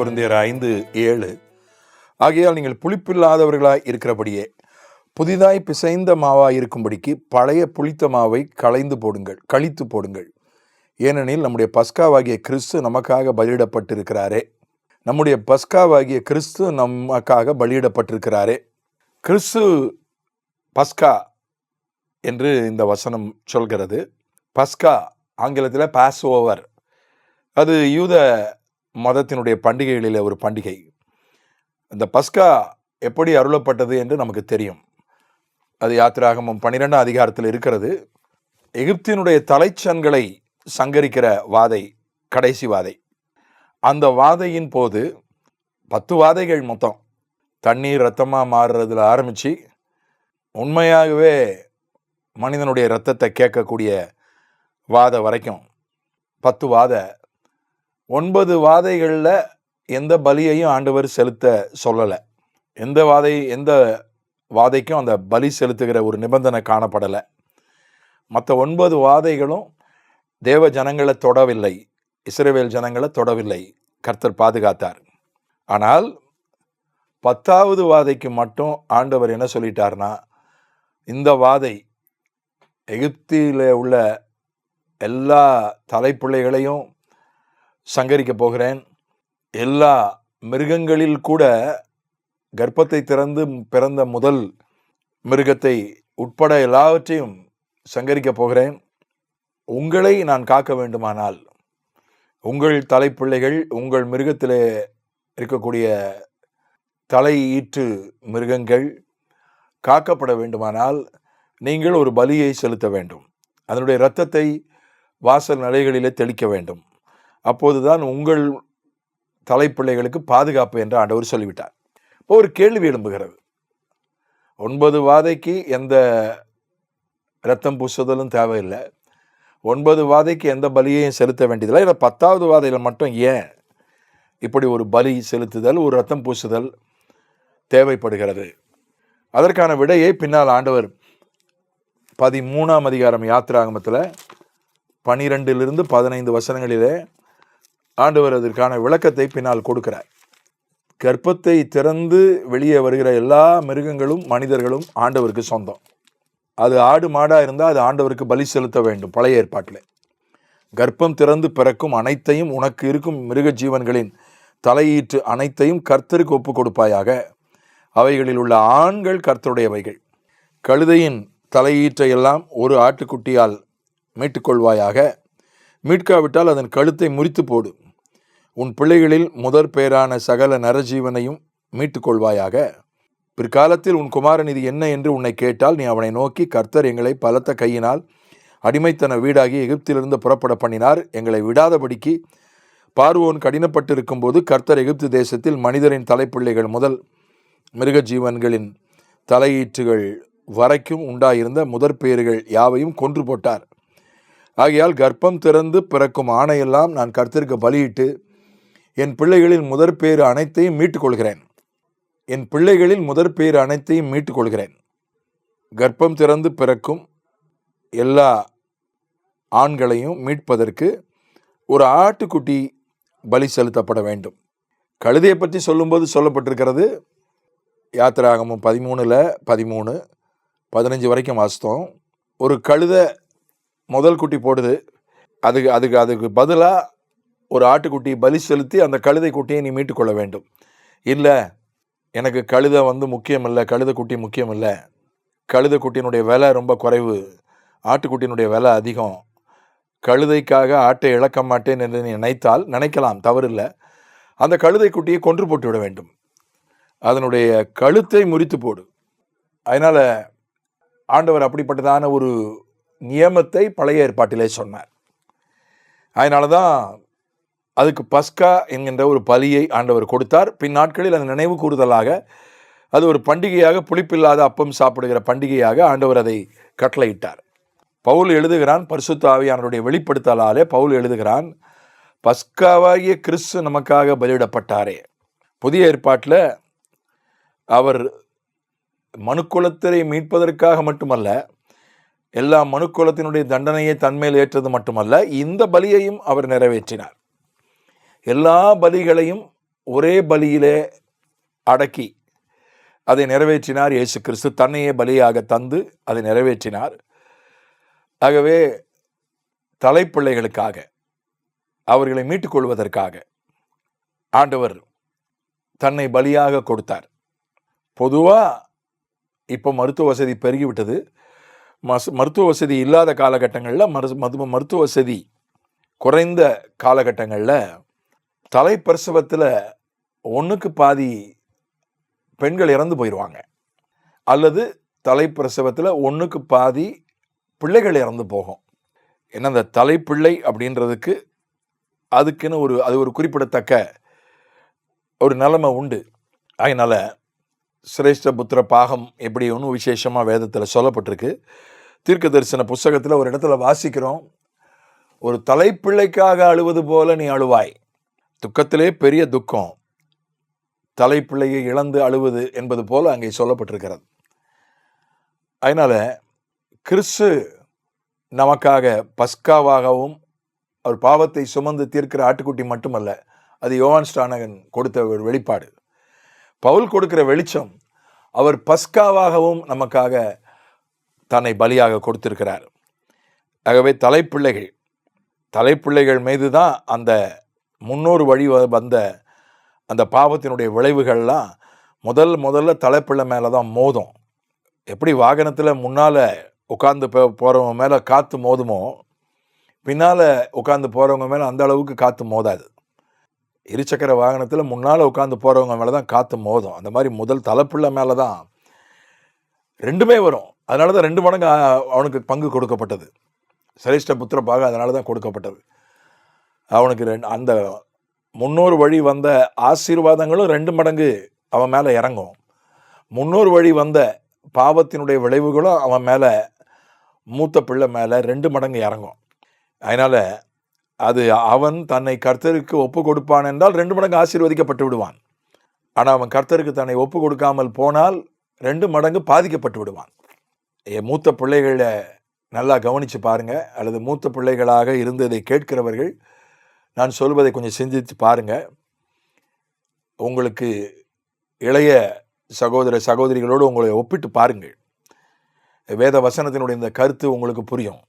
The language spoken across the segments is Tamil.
குருந்தியர் ஐந்து ஏழு. ஆகையால் நீங்கள் புளிப்பில்லாதவர்களாய் இருக்கிறபடியே புதிதாய் பிசைந்த மாவாக இருக்கும்படிக்கு பழைய புளித்த மாவை களைந்து போடுங்கள் கழித்து போடுங்கள். ஏனெனில் நம்முடைய பஸ்காவாகிய கிறிஸ்து நமக்காக பலியிடப்பட்டிருக்கிறாரே. நம்முடைய பஸ்காவாகிய கிறிஸ்து நமக்காக பலியிடப்பட்டிருக்கிறாரே. கிறிஸ்து பஸ்கா என்று இந்த வசனம் சொல்கிறது. பஸ்கா ஆங்கிலத்தில் பாஸ் ஓவர் அது யூத மதத்தினுடைய பண்டிகைகளில் ஒரு பண்டிகை. அந்த பஸ்கா எப்படி அருளப்பட்டது என்று நமக்கு தெரியும். அது யாத்திராகமம் பன்னிரெண்டாம் அதிகாரத்தில் இருக்கிறது. எகிப்தினுடைய தலைச்சன்களை சங்கரிக்கிற வாதை கடைசி வாதை. அந்த வாதையின் போது பத்து வாதைகள் மொத்தம். தண்ணீர் ரத்தமாக மாறுறதுல ஆரம்பித்து உண்மையாகவே மனிதனுடைய ரத்தத்தை கேட்கக்கூடிய வாதை வரைக்கும் பத்து வாத ஒன்பது வாதைகளில் எந்த பலியையும் ஆண்டவர் செலுத்த சொல்லலை. எந்த வாதை எந்த வாதைக்கும் அந்த பலி செலுத்துகிற ஒரு நிபந்தனை காணப்படலை. மற்ற ஒன்பது வாதைகளும் தேவ ஜனங்களை தொடவில்லை. இஸ்ரேவேல் ஜனங்களை தொடவில்லை. கர்த்தர் பாதுகாத்தார். ஆனால் பத்தாவது வாதைக்கு மட்டும் ஆண்டவர் என்ன சொல்லிட்டார்னா இந்த வாதை எகிப்தியில் உள்ள எல்லா தலைப்பிள்ளைகளையும் சங்கரிக்க போகிறேன். எல்லா மிருகங்களில் கூட கர்ப்பத்தை திறந்து பிறந்த முதல் மிருகத்தை உட்பட எல்லாவற்றையும் சங்கரிக்க போகிறேன். உங்களை நான் காக்க வேண்டுமானால் உங்கள் தலைப்பிள்ளைகள் உங்கள் மிருகத்திலே இருக்கக்கூடிய தலையீற்று மிருகங்கள் காக்கப்பட வேண்டுமானால் நீங்கள் ஒரு பலியை செலுத்த வேண்டும். அதனுடைய இரத்தத்தை வாசல் நிலைகளிலே தெளிக்க வேண்டும். அப்போதுதான் உங்கள் தலைப்பிள்ளைகளுக்கு பாதுகாப்பு என்று ஆண்டவர் சொல்லிவிட்டார். இப்போ ஒரு கேள்வி எழும்புகிறது. ஒன்பது வாதைக்கு எந்த ரத்தம் பூசுதலும் தேவையில்லை. ஒன்பது வாதைக்கு எந்த பலியையும் செலுத்த வேண்டியதில்லை. இல்லை பத்தாவது வாதையில் மட்டும் ஏன் இப்படி ஒரு பலி செலுத்துதல் ஒரு ரத்தம் பூசுதல் தேவைப்படுகிறது? அதற்கான விடையை பின்னால் ஆண்டவர் பதிமூணாம் அதிகாரம் யாத்திராகமத்தில் பனிரெண்டிலிருந்து பதினைந்து வசனங்களிலே ஆண்டவர் அதற்கான விளக்கத்தை பின்னால் கொடுக்கிறார். கர்ப்பத்தை திறந்து வெளியே வருகிற எல்லா மிருகங்களும் மனிதர்களும் ஆண்டவருக்கு சொந்தம். அது ஆடு மாடாக இருந்தால் அது ஆண்டவருக்கு பலி செலுத்த வேண்டும் பழைய ஏற்பாட்டில். கர்ப்பம் திறந்து பிறக்கும் அனைத்தையும் உனக்கு இருக்கும் மிருக ஜீவன்களின் தலையீற்று அனைத்தையும் கர்த்தருக்கு ஒப்பு கொடுப்பாயாக. அவைகளில் உள்ள ஆண்கள் கர்த்தருடையவைகள். கழுதையின் தலையீற்றை எல்லாம் ஒரு ஆட்டுக்குட்டியால் மீட்டுக்கொள்வாயாக. மீட்காவிட்டால் அதன் கழுத்தை முறித்து போடு. உன் பிள்ளைகளில் முதற் பேரான சகல நரஜீவனையும் மீட்டுக்கொள்வாயாக. பிற்காலத்தில் உன் குமாரன் இது என்ன என்று உன்னை கேட்டால் நீ அவனை நோக்கி கர்த்தர் எங்களை பலத்த கையினால் அடிமைத்தன வீடாகி எகிப்திலிருந்து புறப்பட பண்ணினார். எங்களை விடாதபடிக்கு பார்வோன் கடினப்பட்டிருக்கும் போது கர்த்தர் எகிப்து தேசத்தில் மனிதரின் தலைப்பிள்ளைகள் முதல் மிருக ஜீவன்களின் தலையீற்றுகள் வரைக்கும் உண்டாயிருந்த முதற் பேறுகள் யாவையும் கொன்று போட்டார். ஆகையால் கர்ப்பம் திறந்து பிறக்கும் ஆணையெல்லாம் நான் கர்த்தருக்கு பலியிட்டு என் பிள்ளைகளின் முதற் பேறு அனைத்தையும் மீட்டுக்கொள்கிறேன். என் பிள்ளைகளில் முதற் பேறு அனைத்தையும் மீட்டுக்கொள்கிறேன். கர்ப்பம் திறந்து பிறக்கும் எல்லா ஆண்களையும் மீட்பதற்கு ஒரு ஆட்டுக்குட்டி பலி செலுத்தப்பட வேண்டும். கழுதையை பற்றி சொல்லும்போது சொல்லப்பட்டிருக்கிறது யாத்திராகமும் பதிமூணில் பதிமூணு பதினஞ்சு வரைக்கும் வாசித்தோம். ஒரு கழுதை முதல் குட்டி போடுது. அதுக்கு அதுக்கு அதுக்கு பதிலாக ஒரு ஆட்டுக்குட்டி பலி செலுத்தி அந்த கழுதை குட்டியை நீ மீட்டுக்கொள்ள வேண்டும். இல்லை எனக்கு கழுதை வந்து முக்கியமில்லை கழுதைக்குட்டி முக்கியமில்லை. குட்டி குட்டியினுடைய விலை ரொம்ப குறைவு. ஆட்டுக்குட்டியினுடைய விலை அதிகம். கழுதைக்காக ஆட்டை இழக்க மாட்டேன் என்று நீ நினைத்தால் நினைக்கலாம் தவறில்லை. அந்த கழுதை குட்டியை கொன்று போட்டு விட வேண்டும். அதனுடைய கழுத்தை முறித்து போடு. அதனால் ஆண்டவர் அப்படிப்பட்டதான ஒரு நியமத்தை பழைய ஏற்பாட்டிலே சொன்னார். அதனால தான் அதுக்கு பஸ்கா என்கின்ற ஒரு பலியை ஆண்டவர் கொடுத்தார். பின் நாட்களில் அந்த நினைவு கூறுதலாக அது ஒரு பண்டிகையாக புளிப்பில்லாத அப்பம் சாப்பிடுகிற பண்டிகையாக ஆண்டவர் அதை கட்டளையிட்டார். பவுல் எழுதுகிறான் பரிசுத்தாவியானவருடைய வெளிப்படுத்தலாலே பவுல் எழுதுகிறான் பஸ்காவாகிய கிறிஸ்து நமக்காக பலியிடப்பட்டாரே. புதிய ஏற்பாட்டில் அவர் மனுக்குலத்தை மீட்பதற்காக மட்டுமல்ல எல்லா மனுக்குலத்தினுடைய தண்டனையை தன்மேல் ஏற்றது மட்டுமல்ல இந்த பலியையும் அவர் நிறைவேற்றினார். எல்லா பலிகளையும் ஒரே பலியிலே அடக்கி அதை நிறைவேற்றினார் இயேசு கிறிஸ்து தன்னையே பலியாக தந்து அதை நிறைவேற்றினார். ஆகவே தலைப்பிள்ளைகளுக்காக அவர்களை மீட்டுக்கொள்வதற்காக ஆண்டவர் தன்னை பலியாக கொடுத்தார். பொதுவாக இப்போ மருத்துவ வசதி பெருகிவிட்டது. மஸ் மருத்துவ வசதி இல்லாத காலகட்டங்களில் மரு மது மருத்துவ வசதி குறைந்த காலகட்டங்களில் தலைப்பிரசவத்தில் ஒன்றுக்கு பாதி பெண்கள் இறந்து போயிடுவாங்க அல்லது தலைப்பிரசவத்தில் ஒன்றுக்கு பாதி பிள்ளைகள் இறந்து போகும். ஏன்னா அந்த தலைப்பிள்ளை அப்படின்றதுக்கு அதுக்குன்னு ஒரு அது ஒரு குறிப்பிடத்தக்க ஒரு நிலைமை உண்டு. அதனால் சிரேஷ்ட புத்திர பாகம் எப்படி ஒன்று விசேஷமாக வேதத்தில் சொல்லப்பட்டிருக்கு. தீர்க்க தரிசன புஸ்தகத்தில் ஒரு இடத்துல வாசிக்கிறோம். ஒரு தலைப்பிள்ளைக்காக அழுவது போல நீ அழுவாய். துக்கத்திலே பெரிய துக்கம். தலைப்பிள்ளையை இழந்து அழுவது என்பது போல் அங்கே சொல்லப்பட்டிருக்கிறது. அதனால் கிறிஸ்து நமக்காக பஸ்காவாகவும் அவர் பாவத்தை சுமந்து தீர்க்கிற ஆட்டுக்குட்டி மட்டுமல்ல அது யோவான் ஸ்டானகன் கொடுத்த ஒரு வெளிப்பாடு. பவுல் கொடுக்கிற வெளிச்சம் அவர் பஸ்காவாகவும் நமக்காக தன்னை பலியாக கொடுத்திருக்கிறார். ஆகவே தலைப்பிள்ளைகள் தலைப்பிள்ளைகள் மீது தான் அந்த முன்னோரு வழி வ- வந்த அந்த பாவத்தினுடைய விளைவுகள்லாம் முதல் முதல்ல தலைப்பிள்ளை மேலே தான் மோதும். எப்படி வாகனத்தில் முன்னால் உட்காந்து போகிறவங்க மேலே காற்று மோதுமோ பின்னால் உட்காந்து போகிறவங்க மேலே அந்த அளவுக்கு காற்று மோதாது. இருசக்கர வாகனத்தில் முன்னால் உட்காந்து போகிறவங்க மேலே தான் காற்று மோதும். அந்த மாதிரி முதல் தலைப்புள்ள மேலே தான் ரெண்டுமே வரும். அதனால தான் ரெண்டு மடங்கு அவனுக்கு பங்கு கொடுக்கப்பட்டது. சிரேஷ்ட புத்திர பாக அதனால தான் கொடுக்கப்பட்டது. அவனுக்கு ரெண்டு அந்த முன்னோர் வழி வந்த ஆசீர்வாதங்களும் ரெண்டு மடங்கு அவன் மேலே இறங்கும். முன்னோர் வழி வந்த பாவத்தினுடைய விளைவுகளும் அவன் மேலே மூத்த பிள்ளை மேலே ரெண்டு மடங்கு இறங்கும். அதனால் அது அவன் தன்னை கர்த்தருக்கு ஒப்பு கொடுப்பான் என்றால் ரெண்டு மடங்கு ஆசீர்வதிக்கப்பட்டு விடுவான். ஆனால் அவன் கர்த்தருக்கு தன்னை ஒப்பு கொடுக்காமல் போனால் ரெண்டு மடங்கு பாதிக்கப்பட்டு விடுவான். என் மூத்த பிள்ளைகளை நல்லா கவனித்து பாருங்கள் அல்லது மூத்த பிள்ளைகளாக இருந்ததை கேட்கிறவர்கள் நான் சொல்வதை கொஞ்சம் சிந்தித்து பாருங்கள் உங்களுக்கு இளைய சகோதர சகோதரிகளோடு உங்களை ஒப்பிட்டு பாருங்கள். வேத வசனத்தினுடைய இந்த கருத்து உங்களுக்கு புரியும்.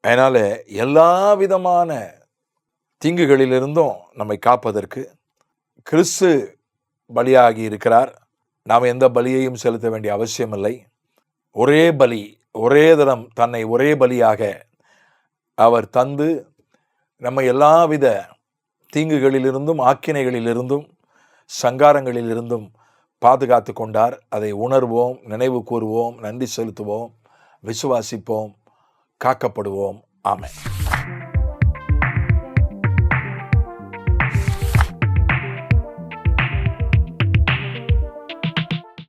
அதனால் எல்லா விதமான தீங்குகளிலிருந்தும் நம்மை காப்பதற்கு கிறிஸ்து பலியாகி இருக்கிறார். நாம் எந்த பலியையும் செலுத்த வேண்டிய அவசியமில்லை. ஒரே பலி ஒரே தரம் தன்னை ஒரே பலியாக அவர் தந்து நம்ம எல்லாவித தீங்குகளிலிருந்தும் ஆக்கினைகளிலிருந்தும் சங்காரங்களிலிருந்தும் பாதுகாத்து கொண்டார். அதை உணர்வோம் நினைவு கூறுவோம் நன்றி செலுத்துவோம் விசுவாசிப்போம் காக்கப்படுவோம். ஆமை